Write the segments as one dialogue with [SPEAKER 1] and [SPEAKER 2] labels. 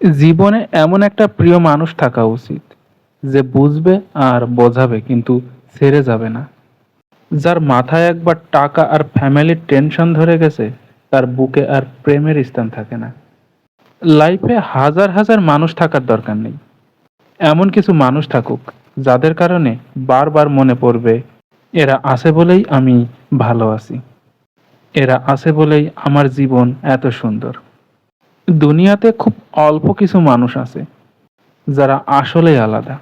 [SPEAKER 1] জীবনে এমন একটা প্রিয় মানুষ থাকা উচিত যে বুঝবে আর বোঝাবে, কিন্তু ছেড়ে যাবে না। যার মাথায় একবার টাকা আর ফ্যামিলির টেনশন ধরে গেছে, তার বুকে আর প্রেমের স্থান থাকে না। লাইফে হাজার হাজার মানুষ থাকার দরকার নেই। এমন কিছু মানুষ থাকুক যাদের কারণে বারবার মনে পড়বে, এরা আছে বলেই আমি ভালো আছি। এরা আছে বলেই আমার জীবন এত সুন্দর। দুনিয়াতে খুব অল্প কিছু মানুষ আছে, যারা আসলেই আলাদা।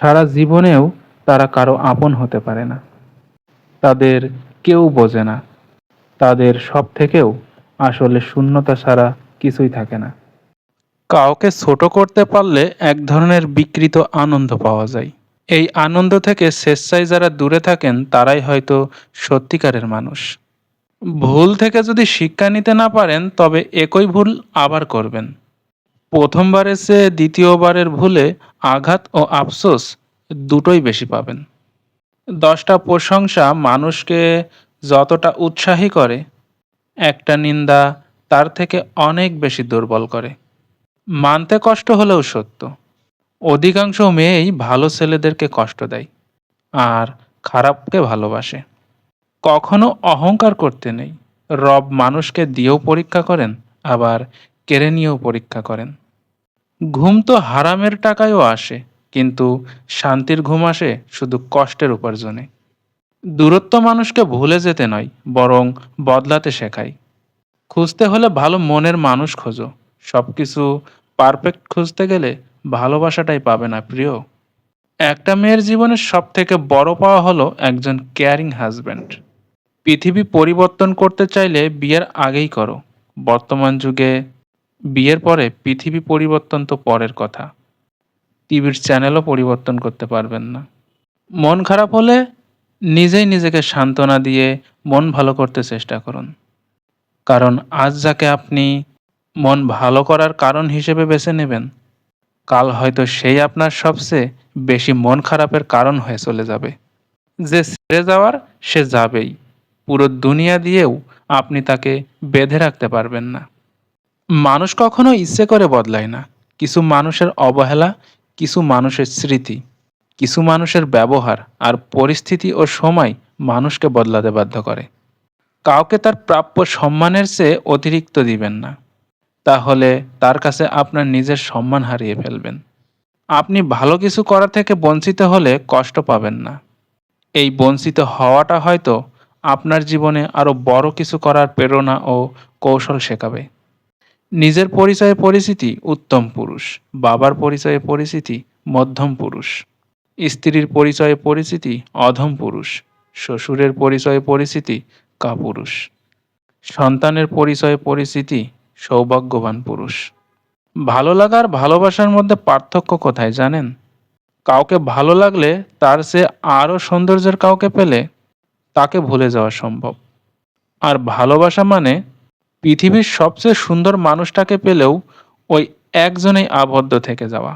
[SPEAKER 1] সারা জীবনেও তারা কারও আপন হতে পারে না। তাদের কেউ বোঝে না। তাদের সব থেকেও আসলে শূন্যতা ছাড়া কিছুই থাকে না। কাউকে ছোট করতে পারলে এক ধরনের বিকৃত আনন্দ পাওয়া যায়। এই আনন্দ থেকে স্বেচ্ছায় যারা দূরে থাকেন, তারাই হয়তো সত্যিকারের মানুষ। ভুল থেকে যদি শিক্ষা নিতে না পারেন, তবে একই ভুল আবার করবেন। প্রথমবারের চেয়ে দ্বিতীয়বারের ভুলে আঘাত ও আফসোস দুটোই বেশি পাবেন। দশটা প্রশংসা মানুষকে যতটা উৎসাহী করে, একটা নিন্দা তার থেকে অনেক বেশি দুর্বল করে। মানতে কষ্ট হলেও সত্য। অধিকাংশ মেয়েই ভালো ছেলেদেরকে কষ্ট দেয়, আর খারাপকে ভালোবাসে। কখনো অহংকার করতে নেই। রব মানুষকে দিয়েও পরীক্ষা করেন, আবার কেড়ে নিয়েও পরীক্ষা করেন। ঘুম তো হারামের টাকায়ও আসে, কিন্তু শান্তির ঘুম আসে শুধু কষ্টের উপার্জনে। দূরত্ব মানুষকে ভুলে যেতে নয়, বরং বদলাতে শেখায়। খুঁজতে হলে ভালো মনের মানুষ খোঁজো। সব কিছু পারফেক্ট খুঁজতে গেলে ভালোবাসাটাই পাবে না প্রিয়। একটা মেয়ের জীবনের সব থেকে বড় পাওয়া হলো একজন কেয়ারিং হাজব্যান্ড পৃথিবী পরিবর্তন করতে চাইলে বিয়ের আগেই করো। বর্তমান যুগে বিয়ের পরে পৃথিবী পরিবর্তন তো পরের কথা। টিভির চ্যানেলও পরিবর্তন করতে পারবেন না। মন খারাপ হলে নিজেই নিজেকে সান্ত্বনা দিয়ে মন ভালো করতে চেষ্টা করুন। কারণ আজ যাকে আপনি মন ভালো করার কারণ হিসেবে বেছে নেবেন, কাল হয়তো সেই আপনার সবচেয়ে বেশি মন খারাপের কারণ হয়ে চলে যাবে। যে ছেড়ে যাওয়ার সে যাবেই। পুরো দুনিয়া দিয়েও আপনি তাকে বেঁধে রাখতে পারবেন না। মানুষ কখনো ইচ্ছে করে বদলায় না। কিছু মানুষের অবহেলা, কিছু মানুষের স্মৃতি, কিছু মানুষের ব্যবহার আর পরিস্থিতি ও সময় মানুষকে বদলাতে বাধ্য করে। কাউকে তার প্রাপ্য সম্মানের চেয়ে অতিরিক্ত দিবেন না। তাহলে তার কাছে আপনার নিজের সম্মান হারিয়ে ফেলবেন। আপনি ভালো কিছু করা থেকে বঞ্চিত হলে কষ্ট পাবেন না। এই বঞ্চিত হওয়াটা হয়তো আপনার জীবনে আরও বড় কিছু করার প্রেরণা ও কৌশল শেখাবে। নিজের পরিচয়ে পরিচিতি উত্তম পুরুষ, বাবার পরিচয়ে পরিচিতি মধ্যম পুরুষ, স্ত্রীর পরিচয়ে পরিচিতি অধম পুরুষ, শ্বশুরের পরিচয়ে পরিচিতি কাপুরুষ, সন্তানের পরিচয়ে পরিচিতি সৌভাগ্যবান পুরুষ। ভালো লাগার ভালোবাসার মধ্যে পার্থক্য কোথায় জানেন? কাউকে ভালো লাগলে তার সে আরও সৌন্দর্যের কাউকে পেলে তাকে ভুলে যাওয়া সম্ভব। আর ভালোবাসা মানে পৃথিবীর সবচেয়ে সুন্দর মানুষটাকে পেলেও ওই একজনেই আবদ্ধ থেকে যাওয়া।